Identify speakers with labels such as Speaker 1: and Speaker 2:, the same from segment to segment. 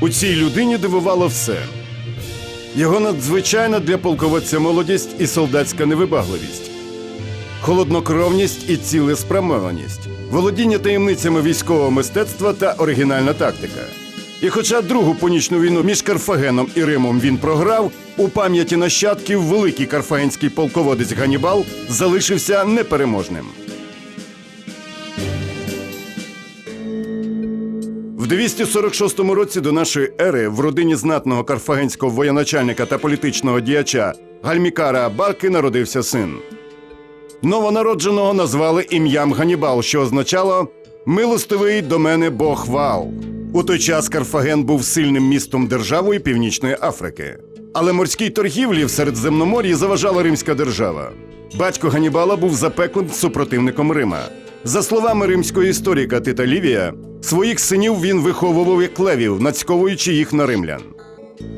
Speaker 1: У цій людині дивувало все. Його надзвичайна для полководця молодість і солдатська невибагливість, холоднокровність і цілеспрямованість, володіння таємницями військового мистецтва та оригінальна тактика. І хоча другу понічну війну між Карфагеном і Римом він програв, у пам'яті нащадків великий карфагенський полководець Ганібал залишився непереможним. 246 році до нашої ери в родині знатного карфагенського воєначальника та політичного діяча Гальмікара Барки народився син. Новонародженого назвали ім'ям Ганібал, що означало милостивий до мене Бог Вал. У той час Карфаген був сильним містом державою Північної Африки. Але морській торгівлі в Середземномор'ї заважала римська держава. Батько Ганібала був запеклим супротивником Рима. За словами римського історика Тита Лівія, своїх синів він виховував як левів, нацьковуючи їх на римлян.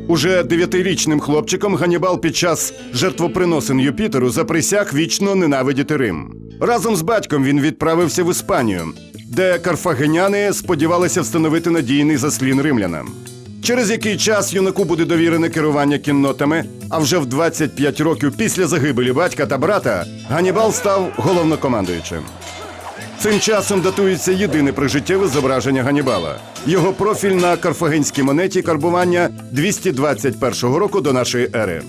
Speaker 1: Уже дев'ятирічним хлопчиком Ганібал під час жертвоприносин Юпітеру заприсяг вічно ненавидіти Рим. Разом з батьком він відправився в Іспанію, де карфагеняни сподівалися встановити надійний заслін римлянам. Через який час юнаку буде довірене керування кіннотами, а вже в 25 років після загибелі батька та брата Ганібал став головнокомандуючим. Цим часом датується єдине прижиттєве зображення Ганібала. Його профіль на карфагенській монеті карбування 221 року до нашої ери.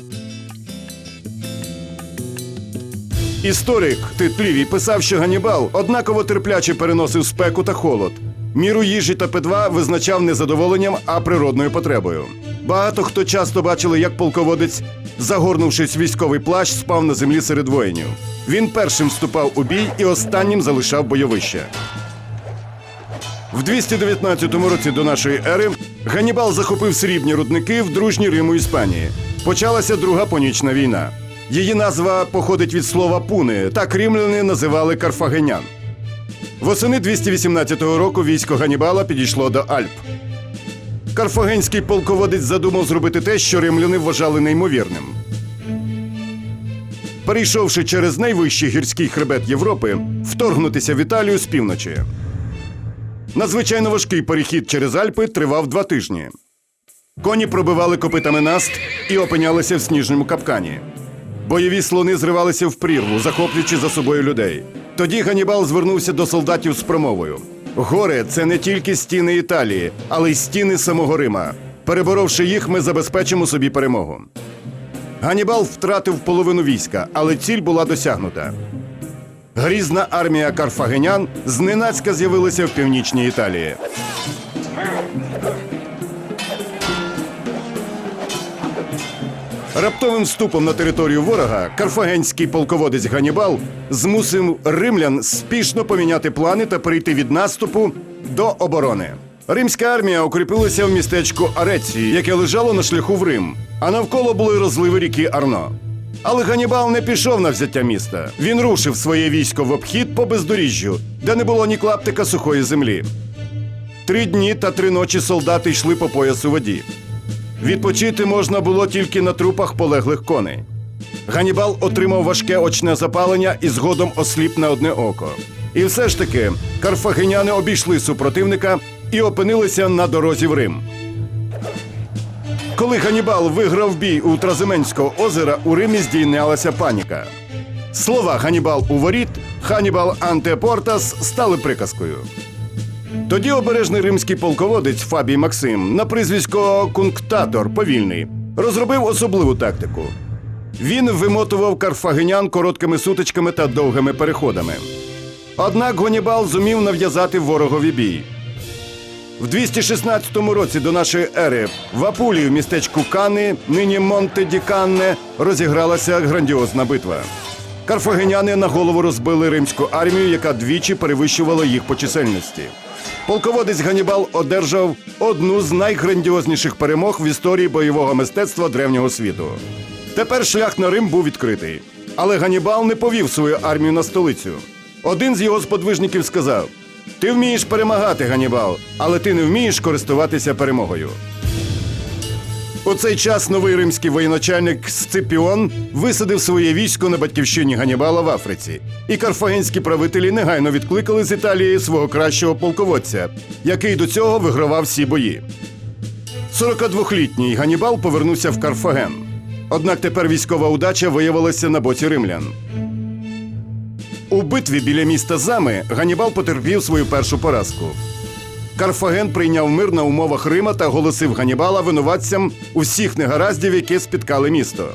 Speaker 1: Історик Титлівій писав, що Ганібал однаково терпляче переносив спеку та холод. Міру їжі та питва визначав не задоволенням, а природною потребою. Багато хто часто бачили, як полководець, загорнувшись військовий плащ, спав на землі серед воїнів. Він першим вступав у бій і останнім залишав бойовище. В 219 році до нашої ери Ганібал захопив срібні рудники в дружній Риму Іспанії. Почалася Друга Понічна війна. Її назва походить від слова пуни, так римляни називали карфагенян. Восени 218 року військо Ганібала підійшло до Альп. Карфагенський полководець задумав зробити те, що римляни вважали неймовірним. Перейшовши через найвищий гірський хребет Європи, вторгнутися в Італію з півночі. Надзвичайно важкий перехід через Альпи тривав два тижні. Коні пробивали копитами наст і опинялися в сніжному капкані. Бойові слони зривалися в прірву, захоплюючи за собою людей. Тоді Ганібал звернувся до солдатів з промовою: Гори це не тільки стіни Італії, але й стіни самого Рима. Переборовши їх, ми забезпечимо собі перемогу. Ганібал втратив половину війська, але ціль була досягнута. Грізна армія карфагенян зненацька з'явилася в північній Італії. Раптовим вступом на територію ворога карфагенський полководець Ганібал змусив римлян спішно поміняти плани та перейти від наступу до оборони. Римська армія укріпилася в містечку Ареції, яке лежало на шляху в Рим, а навколо були розливи ріки Арно. Але Ганібал не пішов на взяття міста. Він рушив своє військо в обхід по бездоріжжю, де не було ні клаптика сухої землі. Три дні та три ночі солдати йшли по поясу воді. Відпочити можна було тільки на трупах полеглих коней. Ганібал отримав важке очне запалення і згодом осліп на одне око. І все ж таки карфагеняни обійшли супротивника і опинилися на дорозі в Рим. Коли Ганібал виграв бій у Тразименського озера, у Римі здійнялася паніка. Слова Ганібал у воріт, Ханібал Антепортас стали приказкою. Тоді обережний римський полководець Фабій Максим на прізвисько Кунктатор повільний розробив особливу тактику. Він вимотував карфагенян короткими сутичками та довгими переходами. Однак Гонібал зумів нав'язати ворогові бій. В 216 році до нашої ери в Апулії в містечку Кани, нині Монте ді Канне, розігралася грандіозна битва. Карфагеняни на голову розбили римську армію, яка двічі перевищувала їх по чисельності. Полководець Ганібал одержав одну з найграндіозніших перемог в історії бойового мистецтва древнього світу. Тепер шлях на Рим був відкритий. Але Ганібал не повів свою армію на столицю. Один з його сподвижників сказав: Ти вмієш перемагати, Ганібал, але ти не вмієш користуватися перемогою. У цей час новий римський воєначальник Сципіон висадив своє військо на батьківщині Ганібала в Африці, і карфагенські правителі негайно відкликали з Італії свого кращого полководця, який до цього вигравав всі бої. 42-літній Ганібал повернувся в Карфаген. Однак тепер військова удача виявилася на боці римлян. У битві біля міста Зами Ганібал потерпів свою першу поразку. Карфаген прийняв мир на умовах Рима та оголосив Ганібала винуватцям усіх негараздів, які спіткали місто.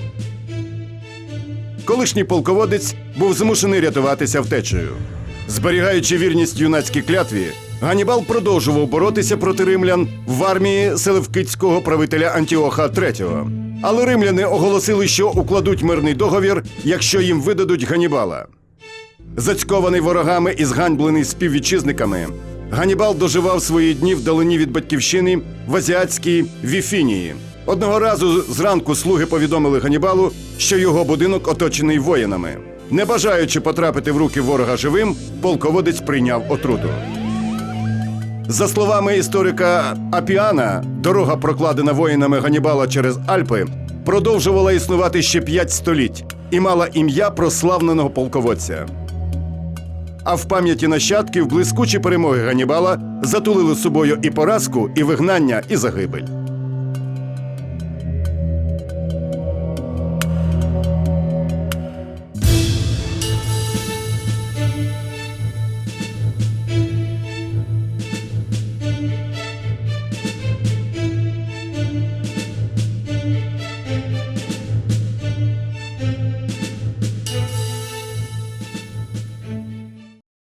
Speaker 1: Колишній полководець був змушений рятуватися втечею. Зберігаючи вірність юнацькій клятві, Ганібал продовжував боротися проти римлян в армії селевкидського правителя Антіоха III. Але римляни оголосили, що укладуть мирний договір, якщо їм видадуть Ганібала. Зацькований ворогами і зганьблений співвітчизниками, Ганібал доживав свої дні вдалині від батьківщини в азіатській Віфінії. Одного разу зранку слуги повідомили Ганібалу, що його будинок оточений воїнами. Не бажаючи потрапити в руки ворога живим, полководець прийняв отруту. За словами історика Апіана, дорога, прокладена воїнами Ганібала через Альпи, продовжувала існувати ще п'ять століть і мала ім'я прославленого полководця. А в пам'яті нащадків блискучі перемоги Ганібала затулили собою і поразку, і вигнання, і загибель.